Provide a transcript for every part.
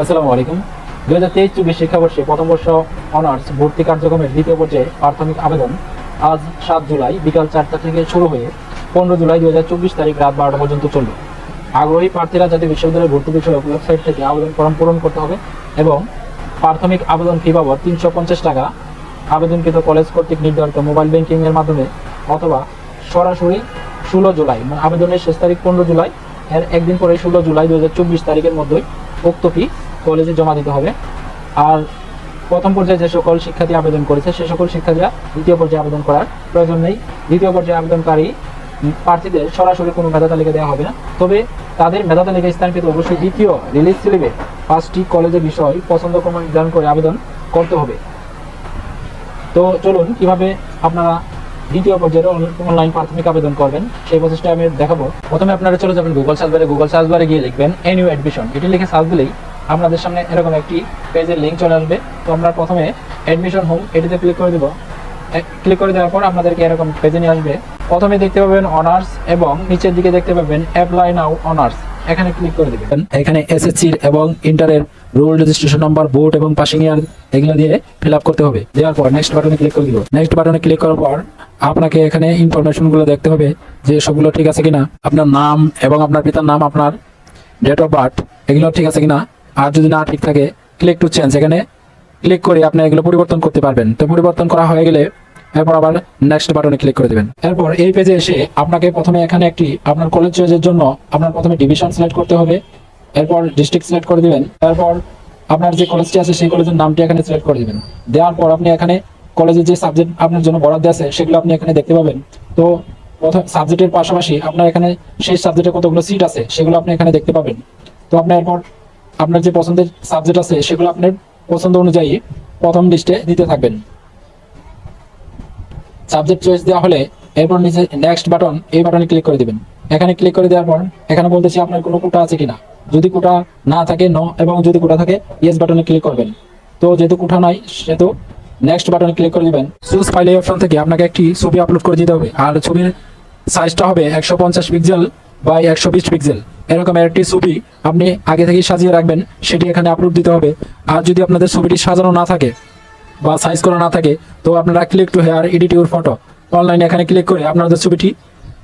আসসালামু আলাইকুম। দুই হাজার তেইশ চব্বিশ শিক্ষাবর্ষে প্রথম বর্ষ অনার্স ভর্তি কার্যক্রমের দ্বিতীয় পর্যায়ে প্রাথমিক আবেদন আজ সাত জুলাই বিকাল চারটা থেকে শুরু হয়ে পনেরো জুলাই দুই হাজার চব্বিশ তারিখ রাত বারোটা পর্যন্ত চলল। আগ্রহী প্রার্থীরা জাতীয় বিশ্ববিদ্যালয়ের ভর্তি বিষয়ক ওয়েবসাইট থেকে আবেদন ফর্ম পূরণ করতে হবে এবং প্রাথমিক আবেদন ফি বাবদ তিনশো পঞ্চাশ টাকা আবেদনকৃত কলেজ কর্তৃক নির্ধারিত মোবাইল ব্যাংকিং এর মাধ্যমে অথবা সরাসরি ষোলো জুলাই মানে আবেদনের শেষ তারিখ পনেরো জুলাই, এর একদিন পরে ষোলো জুলাই দু হাজার চব্বিশ তারিখের মধ্যেই উক্ত ফি কলেজে জমা দিতে হবে। আর প্রথম পর্যায়ে যে সকল শিক্ষার্থী আবেদন করেছে, সে সকল শিক্ষার্থীরা দ্বিতীয় পর্যায়ে আবেদন করার প্রয়োজন নেই। দ্বিতীয় পর্যায়ে আবেদনকারী প্রার্থীদের সরাসরি কোনো মেধা তালিকা দেওয়া হবে না। তবে তাদের মেধা তালিকায় স্থান পেতে অবশ্যই দ্বিতীয় রিলিজ স্লিপে পাঁচটি কলেজের বিষয় পছন্দ ক্রম নির্ধারণ করে আবেদন করতে হবে। তো চলুন, কীভাবে আপনারা দ্বিতীয় পর্যায়ের অনলাইন প্রাথমিক আবেদন করবেন, সেই প্রসেসটা আমি দেখাবো। প্রথমে আপনারা চলে যাবেন গুগল সার্চ বারে গুগল সার্চ বারে গিয়ে লিখবেন এনিউ অ্যাডমিশন এটি লিখে সার্চ দিলেই আপনাদের সামনে এরকম একটি পেজের লিঙ্ক চলে আসবে। তো আমরা প্রথমে অ্যাডমিশন হোম এটিতে ক্লিক করে দেবো। ক্লিক করে দেওয়ার পর আপনাদেরকে এরকম পেজে নিয়ে আসবে। প্রথমে দেখতে পাবেন অনার্স এবং নিচের দিকে দেখতে পাবেন অ্যাপ্লাই নাও অনার্স এখানে ক্লিক করে দেবেন। এখানে এসএসসির এবং ইন্টারের রোল রেজিস্ট্রেশন নাম্বার বোর্ড এবং পাসিং ইয়ার এগুলো দিয়ে ফিল আপ করতে হবে। দেওয়ার পর নেক্সট বাটনে ক্লিক করে দিব। নেক্সট বাটনে ক্লিক করার পর আপনাকে এখানে ইনফরমেশনগুলো দেখতে হবে যে সবগুলো ঠিক আছে কিনা। আপনার নাম এবং আপনার পিতার নাম, আপনার ডেট অফ বার্থ এগুলো ঠিক আছে কিনা। আর যদি না ঠিক থাকে ক্লিক টু চেঞ্জ এখানে ক্লিক করে আপনি এগুলো পরিবর্তন করতে পারবেন। তো পরিবর্তন করা হয়ে গেলে এরপর আবার নেক্সট বাটনে ক্লিক করে দেবেন। এরপর এই পেজে এসে আপনাকে প্রথমে এখানে একটি আপনার কলেজ চয়েসের জন্য আপনার প্রথমে ডিভিশন সিলেক্ট করতে হবে। এরপর ডিস্ট্রিক্ট সিলেক্ট করে দিবেন। তারপর আপনার যে কলেজটি আছে, সেই কলেজের নামটি এখানে সিলেক্ট করে দিবেন। দেওয়ার পর আপনি এখানে কলেজের যে সাবজেক্ট আপনার জন্য বরাদ্দ আছে, সেগুলো আপনি এখানে দেখতে পাবেন। তো প্রথম সাবজেক্টের পাশাপাশি আপনার এখানে সেই সাবজেক্টে কতগুলো সিট আছে, সেগুলো আপনি এখানে দেখতে পাবেন। তো আপনি এরপর আপনার যে পছন্দের সাবজেক্ট আছে, সেগুলো আপনার পছন্দ অনুযায়ী প্রথম লিস্টে দিতে থাকবেন। সাবজেক্ট চয়েস দেওয়া হলে এরপর নিচে নেক্সট বাটন এই বাটনে ক্লিক করে দিবেন। এখানে ক্লিক করে দেওয়ার পর এখানে বলতেছি আপনার কোনো কোটা আছে কিনা। যদি কোটা না থাকে ন এবং যদি কোটা থাকে ইয়েস বাটনে ক্লিক করবেন। তো যেহেতু কোটা নাই, সেহেতু নেক্সট বাটনে ক্লিক করে দিবেন। চুজ ফাইল এই অপশন থেকে আপনাকে একটি ছবি আপলোড করে দিতে হবে। আর ছবির সাইজটা হবে একশো পঞ্চাশ পিক্সেল বা একশো বিশ পিক্সেল এরকম একটি ছবি আপনি আগে থেকেই সাজিয়ে রাখবেন, সেটি এখানে আপলোড দিতে হবে। আর যদি আপনাদের ছবিটি সাজানো না থাকে বা সাইজ করা না থাকে, তো আপনারা click to here edit your photo অনলাইনে এখানে ক্লিক করে আপনাদের ছবিটি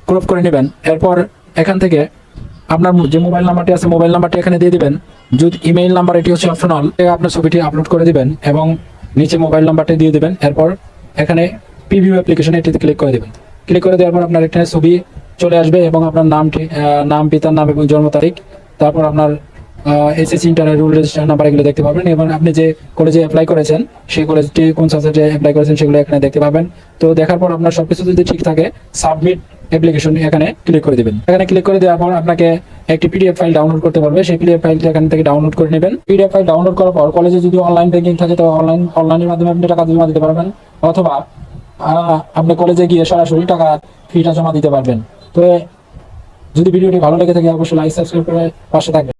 ক্রপ করে নেবেন। এরপর এখান থেকে আপনার যে মোবাইল নাম্বারটি আছে মোবাইল নাম্বারটি এখানে দিয়ে দিবেন। যদি ইমেইল নাম্বার এটি হচ্ছে অপশনাল আপনার ছবিটি আপলোড করে দিবেন এবং নিচে মোবাইল নাম্বারটি দিয়ে দিবেন। এরপর এখানে পিভিউ অ্যাপ্লিকেশন এটিতে ক্লিক করে দেবেন। ক্লিক করে দেওয়ার পর আপনার এখানে ছবি চলে আসবে এবং আপনার নাম নাম, পিতার নাম এবং জন্ম তারিখ, তারপর আপনার এসএসসি ইন্টারের রুল রেজিস্ট্রেশন নাম্বার এগুলো দেখতে পাবেন এবং আপনি যে কলেজে অ্যাপ্লাই করেছেন, সেই কলেজটি কোন সাবজেক্টে অ্যাপ্লাই করেছেন সেগুলো এখানে দেখতে পাবেন। তো দেখার পর আপনার সবকিছু যদি ঠিক থাকে সাবমিট অ্যাপ্লিকেশন এখানে ক্লিক করে দিবেন। এখানে ক্লিক করে দেওয়ার পর আপনাকে একটি পিডিএফ ফাইল ডাউনলোড করতে পারবে সেই পিডিএফ ফাইলটা এখান থেকে ডাউনলোড করে নেবেন। পিডিএফ ফাইল ডাউনলোড করার পর কলেজে যদি অনলাইন ব্যাংকিং থাকে, তো অনলাইন অনলাইনের মাধ্যমে আপনি টাকা জমা দিতে পারবেন। অথবা আপনি কলেজে গিয়ে সরাসরি টাকা ফিটা জমা দিতে পারবেন। তো যদি ভিডিওটি ভালো লেগে থাকে অবশ্যই লাইক সাবস্ক্রাইব করে পাশে থাকবেন।